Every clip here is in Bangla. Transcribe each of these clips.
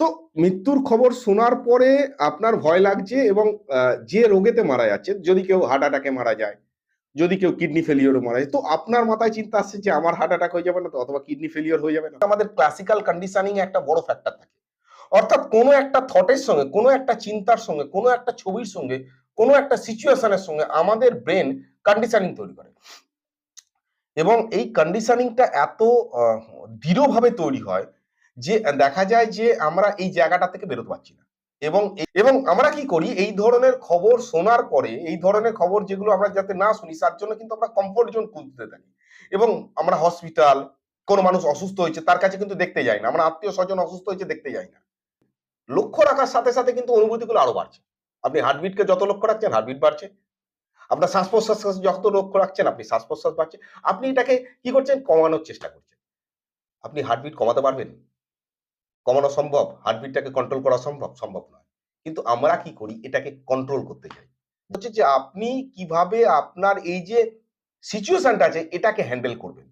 তো মৃত্যুর খবর শোনার পরে আপনার ভয় লাগছে এবং যে রোগেতে মারা যাচ্ছে যদি কেউ হার্ট অ্যাটাকে মারা যায়, যদি কেউ কিডনি ফেলিওরে মারা যায়, তো আপনার মাথায় চিন্তা আসছে যে আমার হার্ট অ্যাটাক হয়ে যাবে না তো অথবা কিডনি ফেলিওর হয়ে যাবে না? আমাদের ক্লাসিক্যাল কন্ডিশনিং একটা বড় ফ্যাক্টর থাকে। অর্থাৎ কোনো একটা থটের সঙ্গে, কোনো একটা চিন্তার সঙ্গে, কোনো একটা ছবির সঙ্গে, কোনো একটা সিচুয়েশনের সঙ্গে আমাদের ব্রেন কন্ডিশনিং তৈরি করে। এবং এই কন্ডিশনিংটা এত দৃঢ়ভাবে তৈরি হয় যে, দেখা যায় যে, আমরা এই জায়গাটা থেকে বেরোতে পারছি না। এবং এবং আমরা কি করি? এই ধরনের খবর শোনার পরে, এই ধরনের খবর যেগুলো আমরা যাতে না শুনি, তার জন্য কিন্তু আমরা কমফোর্ট জোন খুঁজতে থাকি। এবং আমরা হসপিটাল কোনো মানুষ অসুস্থ হয়েছে, তার কাছে কিন্তু দেখতে যাই না। আমরা আত্মীয় স্বজন অসুস্থ হয়েছে, দেখতে যাই না। লক্ষ্য রাখার সাথে সাথে কিন্তু অনুভূতিগুলো আরও বাড়ছে। আপনি হার্টবিটকে যত লক্ষ্য রাখছেন হার্টবিট বাড়ছে। আপনার শ্বাস প্রশ্বাস যত লক্ষ্য রাখছেন, আপনি শ্বাস প্রশ্বাস বাড়ছে। আপনি এটাকে কি করছেন? কমানোর চেষ্টা করছেন। আপনি হার্টবিট কমাতে পারবেন? কমানো সম্ভব? হার্টবিটটাকে কন্ট্রোল করা সম্ভব? সম্ভব নয়। কিন্তু আমরা কি করি? এটাকে কন্ট্রোল করতে চাই। হচ্ছে যে আপনি কীভাবে আপনার এই যে সিচুয়েশনটা আছে, এটাকে হ্যান্ডেল করবেন?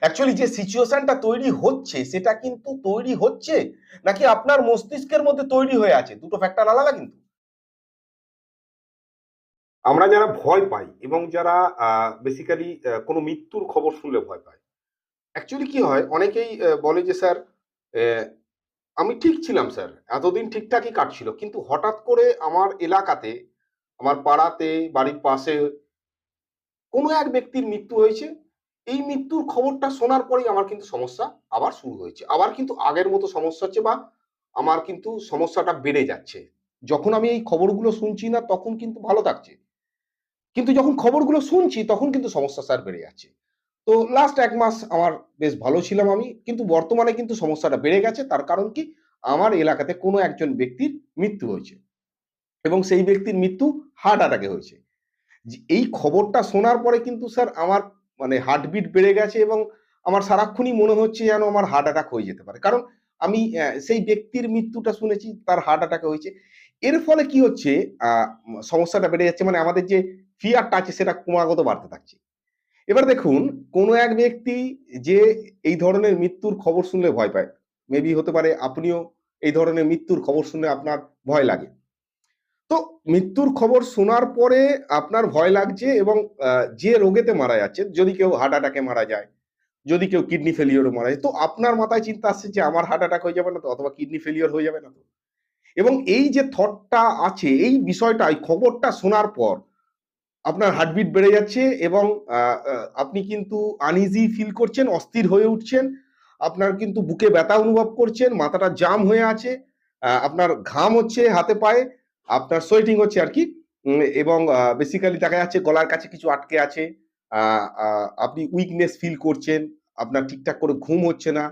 অ্যাকচুয়ালি যে সিচুয়েশনটা তৈরি হচ্ছে, সেটা কিন্তু তৈরি হচ্ছে নাকি আপনার মস্তিষ্কের মধ্যে তৈরি হয়ে আছে? দুটো ফ্যাক্টর আলাদা কিন্তু। আমরা যারা ভয় পাই এবং যারা বেসিক্যালি কোনো মৃত্যুর খবর শুনলে ভয় পায় অ্যাকচুয়ালি কি হয়? অনেকেই বলে যে, স্যার আমি ঠিক ছিলাম, স্যার। এতদিন ঠিকঠাকই কাটছিল। কিন্তু হঠাৎ করে আমার এলাকাতে, আমার পাড়াতে, বাড়ির পাশে কোনো এক ব্যক্তির মৃত্যু হয়েছে। এই মৃত্যুর খবরটা শোনার পরেই আমার কিন্তু সমস্যা আবার শুরু হয়েছে। আবার কিন্তু আগের মতো সমস্যা হচ্ছে বা আমার কিন্তু সমস্যাটা বেড়ে যাচ্ছে। যখন আমি এই খবরগুলো শুনছি না, তখন কিন্তু ভালো থাকছে। কিন্তু যখন খবরগুলো শুনছি, তখন কিন্তু সমস্যা, স্যার, বেড়ে যাচ্ছে। তো লাস্ট এক মাস আমার বেশ ভালো ছিলাম আমি। কিন্তু বর্তমানে কিন্তু সমস্যাটা বেড়ে গেছে। তার কারণ কি? আমার এলাকাতে কোনো একজন ব্যক্তির মৃত্যু হয়েছে। এবং সেই ব্যক্তির মৃত্যু হার্ট অ্যাটাকে হয়েছে। এই খবরটা শোনার পরে কিন্তু স্যার আমার মানে হার্টবিট বেড়ে গেছে এবং আমার সারাক্ষণই মনে হচ্ছে যেন আমার হার্ট অ্যাটাক হয়ে যেতে পারে। কারণ আমি সেই ব্যক্তির মৃত্যুটা শুনেছি, তার হার্ট অ্যাটাকে হয়েছে। এর ফলে কি হচ্ছে সমস্যাটা বেড়ে যাচ্ছে। মানে আমাদের যে ফিয়ারটা আছে, সেটা ক্রমাগত বাড়তে থাকছে। এবার দেখুন, কোনো এক ব্যক্তি যে এই ধরনের মৃত্যুর খবর শুনলে ভয় পায়। মেবি হতে পারে আপনিও এই ধরনের মৃত্যুর খবর শুনলে আপনার ভয় লাগে। তো মৃত্যুর খবর শোনার পরে আপনার ভয় লাগছে এবং যে রোগেতে মারা যাচ্ছে, যদি কেউ হার্ট অ্যাটাকে মারা যায়, যদি কেউ কিডনি ফেলিওরে মারা যায়, তো আপনার মাথায় চিন্তা আসছে যে আমার হার্ট অ্যাটাক হয়ে যাবে না তো, অথবা কিডনি ফেলিওর হয়ে যাবে না তো। এবং এই যে থটটা আছে, এই বিষয়টা খবরটা শোনার পর আপনার হার্টবিট বেড়ে যাচ্ছে এবং আপনি কিন্তু আনইজি ফিল করছেন, অস্থির হয়ে উঠছেন, আপনার কিন্তু বুকে ব্যথা অনুভব করছেন, মাথাটা জাম হয়ে আছে আপনার ঘাম হচ্ছে হাতে পায়ে, আপনার সোয়েটিং হচ্ছে আর কি এবং বেসিক্যালি দেখা যাচ্ছে গলার কাছে কিছু আটকে আছে আপনি উইকনেস ফিল করছেন, আপনার ঠিকঠাক করে ঘুম হচ্ছে না,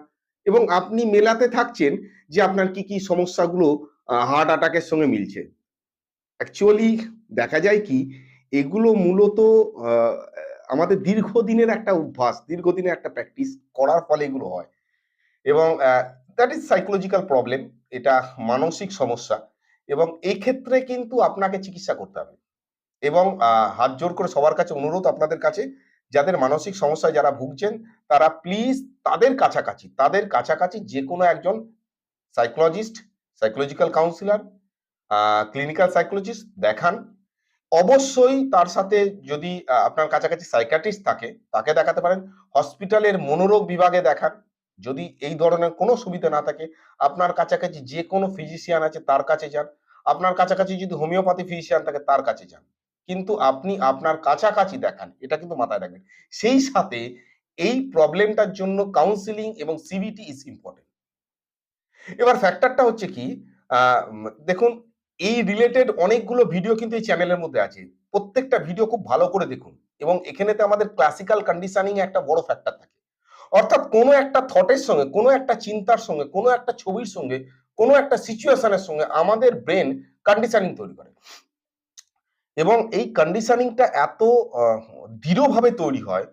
এবং আপনি মেলাতে থাকছেন যে আপনার কি কি সমস্যাগুলো হার্ট অ্যাটাকের সঙ্গে মিলছে। অ্যাকচুয়ালি দেখা যায় কি এগুলো মূলত আমাদের দীর্ঘদিনের একটা অভ্যাস, দীর্ঘদিনের একটা প্র্যাকটিস করার ফলে এগুলো হয়। এবং দ্যাট ইজ সাইকোলজিক্যাল প্রবলেম এটা মানসিক সমস্যা। এবং এক্ষেত্রে কিন্তু আপনাকে চিকিৎসা করতে হবে। এবং হাত জোর করে সবার কাছে অনুরোধ আপনাদের কাছে, যাদের মানসিক সমস্যায় যারা ভুগছেন, তারা প্লিজ তাদের কাছাকাছি তাদের কাছাকাছি যে কোনো একজন psychologist psychological counsellor clinical psychologist দেখান। অবশ্যই তার সাথে যদি আপনার কাছাকাছি সাইকাট্রিস্ট থাকে, তাকে দেখাতে পারেন। হসপিটালের মনোরোগ বিভাগে দেখান। যদি এই ধরনের কোনো সুবিধা না থাকে, আপনার কাছাকাছি যে কোনো ফিজিশিয়ান আছে, তার কাছে যান। আপনার কাছাকাছি যদি হোমিওপ্যাথি ফিজিশিয়ান থাকে, তার কাছে যান। কিন্তু আপনি আপনার কাছাকাছি দেখান, এটা কিন্তু মাথায় রাখবেন। সেই সাথে এই প্রবলেমটার জন্য কাউন্সিলিং এবং সিবিটি ইজ ইম্পর্টেন্ট এবার ফ্যাক্টরটা হচ্ছে কি দেখুন এই রিলেটেড অনেকগুলো ভিডিও কিন্তু এই চ্যানেলের মধ্যে আছে। প্রত্যেকটা ভিডিও খুব ভালো করে দেখুন এবং এখানেতে আমাদের ক্লাসিক্যাল কন্ডিশনিং একটা বড় ফ্যাক্টর থাকে। অর্থাৎ কোনো একটা থটের সঙ্গে, কোনো একটা চিন্তার সঙ্গে, কোনো একটা ছবির সঙ্গে, কোনো একটা সিচুয়েশনের সঙ্গে আমাদের ব্রেন কন্ডিশনিং তৈরি করে। এবং এই কন্ডিশনিংটা এত দৃঢ়ভাবে তৈরি হয়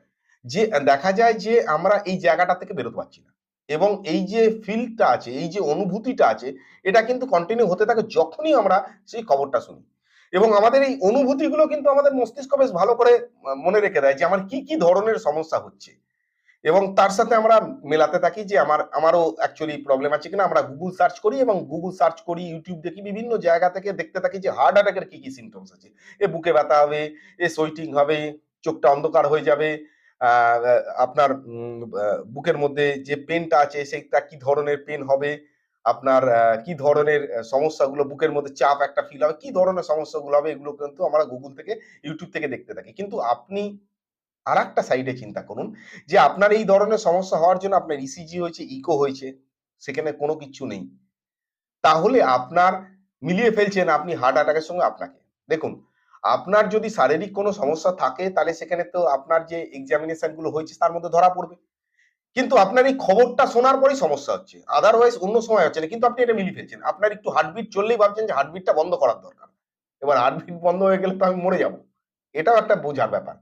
যে, দেখা যায় যে আমরা এই জায়গাটা থেকে বেরোতে পারছি না। এবং এই যে ফিলটা আছে, এই যে অনুভূতিটা আছে, এটা কিন্তু কন্টিনিউ হতে থাকে যখনই আমরা সেই খবরটা শুনি। এবং আমাদের এই অনুভূতিগুলো কিন্তু আমাদের মস্তিষ্ক বেশ ভালো করে মনে রেখে দেয় যে আমার কি কি ধরনের সমস্যা হচ্ছে। এবং তার সাথে আমরা মেলাতে থাকি যে আমার, আমারও অ্যাকচুয়ালি প্রবলেম আছে কিনা। আমরা গুগল সার্চ করি এবং গুগল সার্চ করি ইউটিউব দেখি, বিভিন্ন জায়গা থেকে দেখতে থাকি যে হার্ট অ্যাটাকের কি কি সিমটমস আছে। এ বুকে ব্যথা হবে, এ সোয়েটিং হবে, চোখটা অন্ধকার হয়ে যাবে আপনার বুকের মধ্যে যে পেনটা আছে সেটা কি ধরনের পেন হবে? আপনার কি ধরনের সমস্যাগুলো, বুকের মধ্যে চাপ একটা ফিল হবে? কি ধরনের সমস্যাগুলো হবে? এগুলো কিন্তু আমরা গুগল থেকে ইউটিউব থেকে দেখতে থাকি। কিন্তু আপনি আর একটা সাইডে চিন্তা করুন, যে আপনার এই ধরনের সমস্যা হওয়ার জন্য আপনার ইসিজি হয়েছে ইকো হয়েছে, সেখানে কোনো কিছু নেই। তাহলে আপনার মিলিয়ে ফেলছেন আপনি হার্ট অ্যাটাকের সঙ্গে আপনাকে। দেখুন আপনার যদি শারীরিক কোনো সমস্যা থাকে, তাহলে সেখানে তো আপনার যে এক্সামিনেশনগুলো হয়েছে, তার মধ্যে ধরা পড়বে। কিন্তু আপনার এই খবরটা শোনার পরেই সমস্যা হচ্ছে। আদারওয়াইজ অন্য সময় হচ্ছে না। কিন্তু আপনি এটা মিলিয়ে ফেলছেন। আপনার একটু হার্টবিট চললেই ভাবছেন যে হার্টবিটটা বন্ধ করার দরকার। এবার হার্টবিট বন্ধ হয়ে গেলে তো আমি মরে যাব। এটাও একটা বোঝার ব্যাপার।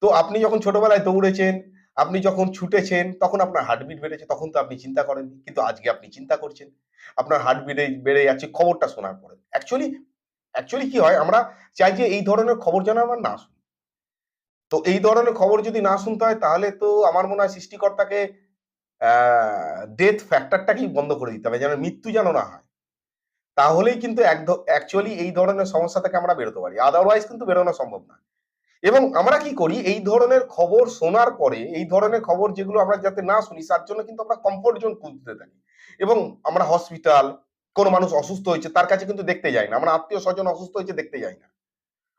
তো আপনি যখন ছোটবেলায় দৌড়েছেন, আপনি যখন ছুটেছেন, তখন আপনার হার্টবিট বেড়েছে, তখন তো আপনি চিন্তা করেননি। কিন্তু আজকে আপনি চিন্তা করছেন। আপনার হার্টবিট বেড়ে যাচ্ছে খবরটা শোনার পরে। অ্যাকচুয়ালি অ্যাকচুয়ালি কি হয়, আমরা চাই যে এই ধরনের খবর যেন আমরা না শুনি। তো এই ধরনের খবর যদি না শুনতে হয়, তাহলে তো আমার মনে হয় সৃষ্টিকর্তাকে ডেথ ফ্যাক্টরটাকেই বন্ধ করে দিতে হবে, যেন মৃত্যু যেন না হয়। তাহলেই কিন্তু অ্যাকচুয়ালি এই ধরনের সমস্যা থেকে আমরা বেরোতে পারি। আদারওয়াইজ কিন্তু বেরোনো সম্ভব না। এবং আমরা কি করি, এই ধরনের খবর শোনার পরে, এই ধরনের খবর যেগুলো আমরা যাতে না শুনি, তার জন্য কিন্তু আমরা কমফোর্ট জোন খুঁজতে থাকি। এবং আমরা হসপিটাল কোনো মানুষ অসুস্থ হয়েছে, তার কাছে কিন্তু দেখতে যাই না। আমরা আত্মীয় স্বজন অসুস্থ হয়েছে, দেখতে যাই না।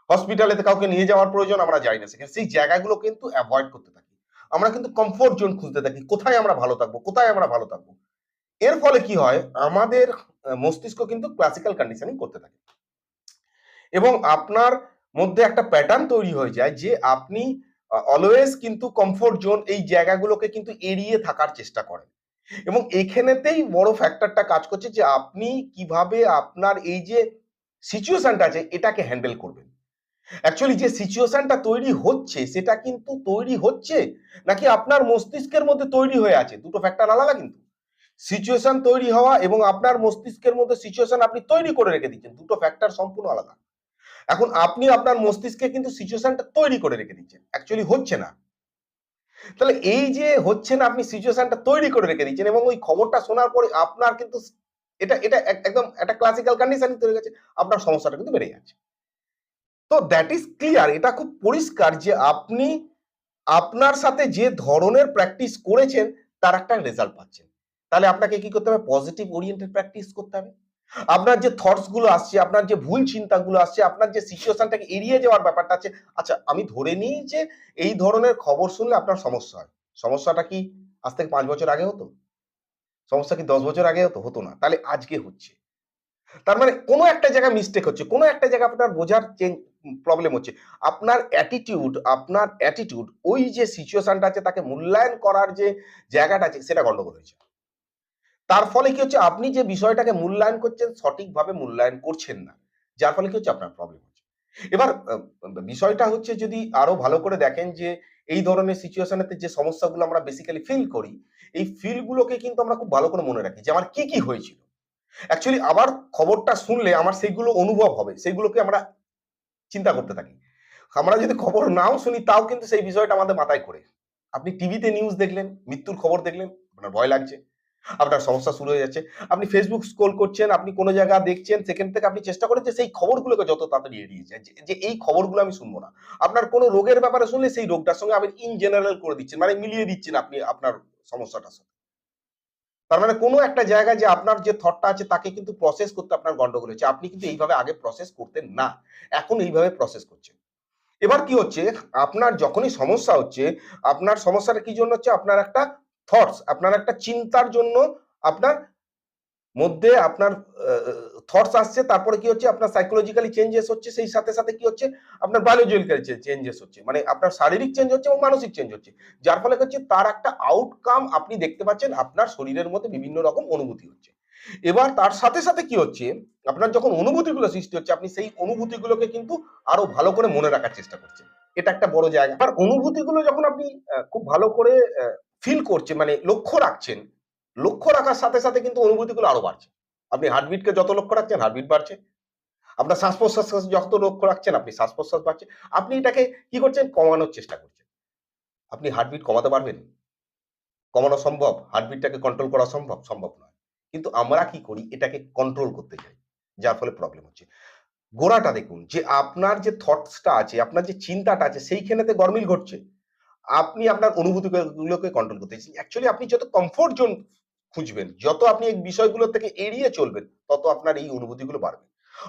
হসপিটালে কাউকে নিয়ে যাওয়ার প্রয়োজন, আমরা যাই না। সেখানে সেই জায়গাগুলো কিন্তু অ্যাভয়েড করতে থাকি। আমরা কিন্তু কমফোর্ট জোন খুঁজতে থাকি, কোথায় আমরা ভালো থাকব, কোথায় আমরা ভালো থাকব। এর ফলে কি হয়, আমাদের মস্তিষ্ক কিন্তু ক্লাসিক্যাল কন্ডিশনিং করতে থাকে। এবং আপনার মধ্যে একটা প্যাটার্ন তৈরি হয়ে যায় যে আপনি অলওয়েজ কিন্তু কমফোর্ট জোন এই জায়গাগুলোকে কিন্তু এড়িয়ে থাকার চেষ্টা করেন। এবং এখানেতেই বড় ফ্যাক্টরটা কাজ করছে যে আপনি কীভাবে আপনার এই যে সিচুয়েশনটা আছে, এটাকে হ্যান্ডেল করবেন। অ্যাকচুয়ালি যে সিচুয়েশনটা তৈরি হচ্ছে, সেটা কিন্তু তৈরি হচ্ছে নাকি আপনার মস্তিষ্কের মধ্যে তৈরি হয়ে আছে? দুটো ফ্যাক্টর আলাদা কিন্তু। সিচুয়েশন তৈরি হওয়া এবং আপনার মস্তিষ্কের মধ্যে সিচুয়েশন আপনি তৈরি করে রেখে দিচ্ছেন, দুটো ফ্যাক্টর সম্পূর্ণ আলাদা। এখন আপনি আপনার মস্তিষ্কে কিন্তু সিচুয়েশনটা তৈরি করে রেখে দিচ্ছেন। অ্যাকচুয়ালি হচ্ছে না। তাহলে এই যে হচ্ছে না, আপনি সিচুয়েশনটা তৈরি করে রেখে দিচ্ছেন এবং ওই খবরটা শোনার পরে আপনার কিন্তু এটা এটা একদম একটা ক্লাসিক্যাল কন্ডিশন তৈরি গেছে, আপনার সমস্যাটা কিন্তু বেড়ে যাচ্ছে। তো দ্যাট ইজ ক্লিয়ার এটা খুব পরিষ্কার যে আপনি, আপনার সাথে যে ধরনের প্র্যাকটিস করেছেন, তার একটা রেজাল্ট পাচ্ছেন। তাহলে আপনাকে কি করতে হবে? পজিটিভ ওরিয়েন্টেড প্র্যাকটিস করতে হবে। আপনার যে থটসগুলো আসছে, আপনার যে ভুল চিন্তাগুলো আসছে, আপনার যে সিচুয়েশনটাকে এড়িয়ে যাওয়ার ব্যাপারটা আছে আচ্ছা আমি ধরে নিই যে এই ধরনের খবর শুনলে আপনার সমস্যা হয়। সমস্যাটা কি? আজ থেকে পাঁচ বছর আগে হতো। সমস্যা কি দশ বছর আগে হতো? হতো না। তাহলে আজকে হচ্ছে। তার মানে কোনো একটা জায়গায় মিস্টেক হচ্ছে, কোনো একটা জায়গায় আপনার বোঝার চেঞ্জ প্রবলেম হচ্ছে। আপনার অ্যাটিটিউড আপনার অ্যাটিটিউড ওই যে সিচুয়েশনটা আছে, তাকে মূল্যায়ন করার যে জায়গাটা আছে, সেটা গন্ডগোল হয়েছে। তার ফলে কি হচ্ছে? আপনি যে বিষয়টাকে মূল্যায়ন করছেন, সঠিকভাবে মূল্যায়ন করছেন না। যার ফলে কি হচ্ছে? আপনার প্রবলেম হচ্ছে। এবার বিষয়টা হচ্ছে যদি আরও ভালো করে দেখেন যে, এই ধরনের সিচুয়েশনেতে যে সমস্যাগুলো আমরা বেসিক্যালি ফিল করি, এই ফিলগুলোকে কিন্তু আমরা খুব ভালো করে মনে রাখি যে, আমার কি কি হয়েছিল? অ্যাকচুয়ালি আবার খবরটা শুনলে আমার সেইগুলো অনুভব হবে সেইগুলোকে আমরা চিন্তা করতে থাকি। আমরা যদি খবর নাও শুনি, তাও কিন্তু সেই বিষয়টা আমাদের মাথায় করে। আপনি টিভিতে নিউজ দেখলেন, মৃত্যুর খবর দেখলেন, আপনার ভয় লাগছে। আপনার সমস্যা শুরু হয়ে যাচ্ছে। আপনি ফেসবুক স্ক্রোল করছেন, আপনি কোনো জায়গা দেখছেন, সেখান থেকে আপনি চেষ্টা করেন যে সেই খবরগুলোকে যত তাড়াতাড়ি এড়িয়ে যায়। যে- এই খবরগুলো আমি শুনব না। আপনার কোনো রোগের ব্যাপারে শুনলে সেই রোগটার সঙ্গে আপনি ইন জেনারেল করে দিচ্ছেন মানে মিলিয়ে দিচ্ছেন আপনি আপনার সমস্যাটার সাথে তার মানে কোনো একটা জায়গায় যে আপনার যে থটটা আছে তাকে কিন্তু প্রসেস করতে আপনার গন্ডগোল হচ্ছে আপনি কিন্তু এইভাবে আগে প্রসেস করতেন না। এখন এইভাবে প্রসেস করছেন। এবার কি হচ্ছে? আপনার যখনই সমস্যা হচ্ছে, আপনার সমস্যাটা কি জন্য হচ্ছে? আপনার একটা থটস আপনার একটা চিন্তার জন্য আপনার মধ্যে আপনার থটস আসছে, তারপরে কি হচ্ছে, আপনার সাইকোলজিক্যালি চেঞ্জেস হচ্ছে, সেই সাথে সাথে কি হচ্ছে, আপনার বায়োলজিক্যালি চেঞ্জেস হচ্ছে মানে আপনার শারীরিক চেঞ্জ হচ্ছে এবং মানসিক চেঞ্জ হচ্ছে, যার ফলে হচ্ছে, তার একটা আউটকাম আপনি দেখতে পাচ্ছেন, আপনার শরীরের মধ্যে বিভিন্ন রকম অনুভূতি হচ্ছে, এবার তার সাথে সাথে কি হচ্ছে, আপনার যখন অনুভূতিগুলো সৃষ্টি হচ্ছে, আপনি সেই অনুভূতিগুলোকে কিন্তু আরও ভালো করে মনে রাখার চেষ্টা করছেন, এটা একটা বড় জায়গা আর অনুভূতিগুলো যখন আপনি খুব ভালো করে ফিল করছে মানে লক্ষ্য রাখছেন, লক্ষ্য রাখার সাথে সাথে কিন্তু অনুভূতিগুলো আরও বাড়ছে। আপনি হার্টবিটকে যত লক্ষ্য রাখছেন হার্টবিট বাড়ছে। আপনার শ্বাস প্রশ্বাস যত লক্ষ্য রাখছেন, আপনি শ্বাস প্রশ্বাস বাড়ছে। আপনি এটাকে কি করছেন? কমানোর চেষ্টা করছেন। আপনি হার্টবিট কমাতে পারবেন? কমানো সম্ভব? হার্টবিটটাকে কন্ট্রোল করা সম্ভব? সম্ভব নয়। কিন্তু আমরা কি করি? এটাকে কন্ট্রোল করতে চাই, যার ফলে প্রবলেম হচ্ছে। গোড়াটা দেখুন, যে আপনার যে থটসটা আছে, আপনার যে চিন্তাটা আছে, সেইখানেতে গরমিল ঘটছে। আপনি আপনার অনুভূতিগুলোকে কন্ট্রোল করতে অ্যাকচুয়ালি আপনি যত কমফোর্ট জোন খুঁজবেন, যত আপনি এই বিষয়গুলো থেকে এড়িয়ে চলবেন, তত আপনার এই অনুভূতিগুলো বাড়বে।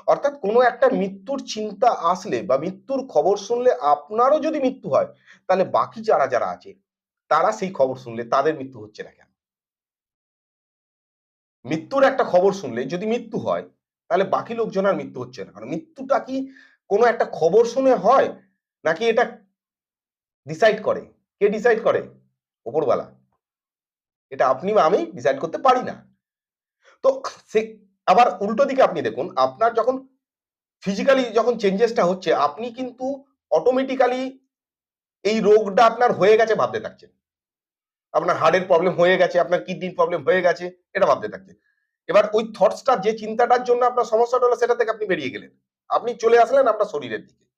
অর্থাৎ কোনো একটা মৃত্যুর চিন্তা আসলে বা মৃত্যুর খবর শুনলে আপনারও যদি মৃত্যু হয়, তাহলে বাকি যারা যারা আছে, তারা সেই খবর শুনলে তাদের মৃত্যু হচ্ছে না কেন? মৃত্যুর একটা খবর শুনলে যদি মৃত্যু হয়, তাহলে বাকি লোকজন আর মৃত্যু হচ্ছে না। কারণ মৃত্যুটা কি কোনো একটা খবর শুনে হয়, নাকি এটা ডিসাইড করে। কে ডিসাইড করে? ওপরওয়ালা। এটা আপনি বা আমি ডিসাইড করতে পারি না। তো সে আবার উল্টো দিকে আপনি দেখুন, আপনার যখন ফিজিক্যালি যখন চেঞ্জেসটা হচ্ছে, আপনি কিন্তু অটোমেটিক্যালি এই রোগটা আপনার হয়ে গেছে ভাবতে থাকছেন। আপনার হার্টের প্রবলেম হয়ে গেছে, আপনার কিডনির প্রবলেম হয়ে গেছে, এটা ভাবতে থাকছেন। এবার ওই থটসটা যে চিন্তাটার জন্য আপনার সমস্যাটা হলো, সেটা থেকে আপনি বেরিয়ে গেলেন। আপনি চলে আসলেন আপনার শরীরের দিকে।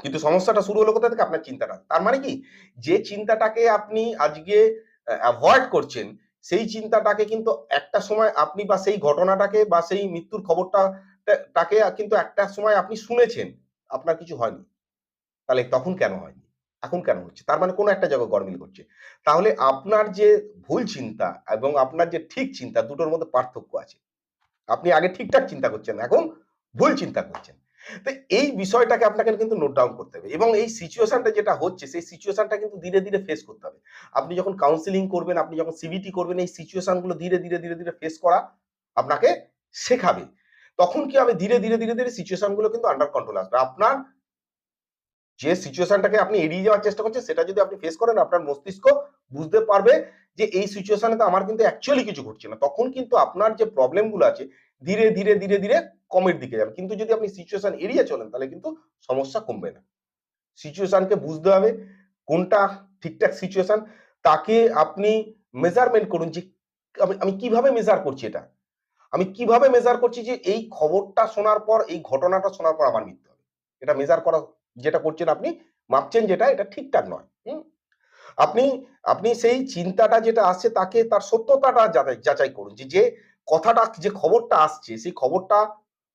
কিন্তু সমস্যাটা শুরু হলো কোথা থেকে? আপনার চিন্তাটা। তার মানে কি? যে চিন্তাটাকে আপনি আজকে অ্যাভয়েড করছেন, সেই চিন্তাটাকে কিন্তু একটা সময় আপনি বা সেই ঘটনাটাকে বা সেই মৃত্যুর খবরটা তাকে কিন্তু একটা সময় আপনি শুনেছেন, আপনার কিছু হয়নি। তাহলে তখন কেন হয়নি? এখন কেন হচ্ছে? তার মানে কোনো একটা জায়গায় গরমিল করছে। তাহলে আপনার যে ভুল চিন্তা এবং আপনার যে ঠিক চিন্তা, দুটোর মধ্যে পার্থক্য আছে। আপনি আগে ঠিকঠাক চিন্তা করছেন, এখন ভুল চিন্তা করছেন। তো এই বিষয়টাকে আপনাকে কিন্তু নোট ডাউন করতে হবে এবং এই সিচুয়েশনটা যেটা হচ্ছে, সেই সিচুয়েশনটা কিন্তু ধীরে ধীরে ফেস করতে হবে। আপনি যখন কাউন্সিলিং করবেন, আপনি যখন সিবিটি করবেন, এই সিচুয়েশনগুলো ধীরে ধীরে ধীরে ধীরে ফেস করা আপনাকে শেখাবে। তখন কি হবে? ধীরে ধীরে ধীরে ধীরে সিচুয়েশনগুলো কিন্তু আন্ডার কন্ট্রোল আসবে। আপনার যে সিচুয়েশনটাকে আপনি এড়িয়ে যাওয়ার চেষ্টা করছেন, সেটা যদি আপনি ফেস করেন, আপনার মস্তিষ্ক বুঝতে পারবে যে এই সিচুয়েশনে তো আমার কিন্তু অ্যাকচুয়ালি কিছু ঘটছে না। তখন কিন্তু আপনার যে প্রবলেমগুলো আছে, ধীরে ধীরে ধীরে ধীরে কমের দিকে যাবে। কিন্তু যদি আপনি সিচুয়েশন এড়িয়ে চলেন, তাহলে কিন্তু সমস্যা কমবে না। সিচুয়েশনকে বুঝতে হবে, কোনটা ঠিকঠাক সিচুয়েশন তাকে আপনি মেজারমেন্ট করুন যে, আমি আমি কীভাবে মেজার করছি এটা? আমি কীভাবে মেজার করছি যে, এই খবরটা শোনার পর, এই ঘটনাটা শোনার পর আমার মৃত্যু হবে? এটা মেজার করা, যেটা করছেন আপনি, মাপছেন যেটা, এটা ঠিকঠাক নয়। হুম? আপনি আপনি সেই চিন্তাটা যেটা আসছে, তাকে তার সত্যতাটা যাচাই করুন যে কথাটা, যে খবরটা আসছে, সেই খবরটা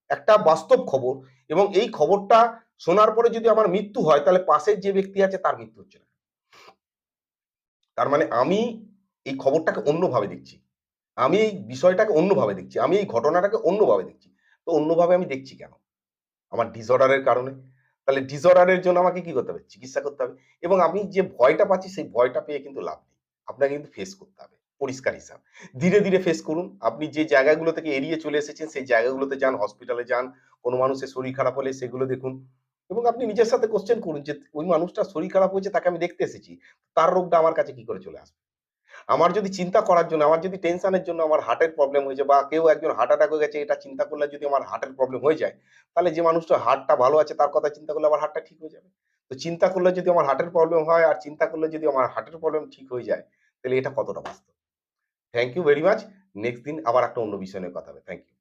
একটা বাস্তব খবর এবং এই খবরটা শোনার পরে যদি আমার মৃত্যু হয়, তাহলে পাশের যে ব্যক্তি আছে তার মৃত্যু হচ্ছে না। তার মানে আমি এই খবরটাকে অন্যভাবে দেখছি। আমি এই বিষয়টাকে অন্যভাবে দেখছি। আমি এই ঘটনাটাকে অন্যভাবে দেখছি। তো অন্যভাবে আমি দেখছি কেন? আমার ডিসঅর্ডারের কারণে? তাহলে ডিসঅর্ডারের জন্য আমাকে কি করতে হবে? চিকিৎসা করতে হবে। এবং আমি যে ভয়টা পাচ্ছি, সেই ভয়টা পেয়ে কিন্তু লাভ নেই। আপনাকে কিন্তু ফেস করতে হবে। পরিষ্কার হিসাব ধীরে ধীরে ফেস করুন। আপনি যে জায়গাগুলো থেকে এড়িয়ে চলে এসেছেন, সেই জায়গাগুলোতে যান হসপিটালে যান, কোনো মানুষের শরীর খারাপ হলে সেগুলো দেখুন। এবং আপনি নিজের সাথে কোশ্চেন করুন যে, ওই মানুষটার শরীর খারাপ হয়েছে, তাকে আমি দেখতে এসেছি। তার রোগটা আমার কাছে কি করে চলে আসবে? আমার যদি চিন্তা করার জন্য, আমার যদি টেনশনের জন্য আমার হার্টের প্রবলেম হয়েছে বা কেউ একজন হার্ট অ্যাটাক হয়ে গেছে, এটা চিন্তা করলে যদি আমার হার্টের প্রবলেম হয়ে যায়, তাহলে যে মানুষটা হার্টটা ভালো আছে, তার কথা চিন্তা করলে আমার হার্টটা ঠিক হয়ে যাবে। তো চিন্তা করলে যদি আমার হার্টের প্রবলেম হয়, আর চিন্তা করলে যদি আমার হার্টের প্রবলেম ঠিক হয়ে যায়, তাহলে এটা কতটা বাস্তব? Thank you very much next দিন আবার একটা অন্য বিষয় নিয়ে কথা হবে। Thank you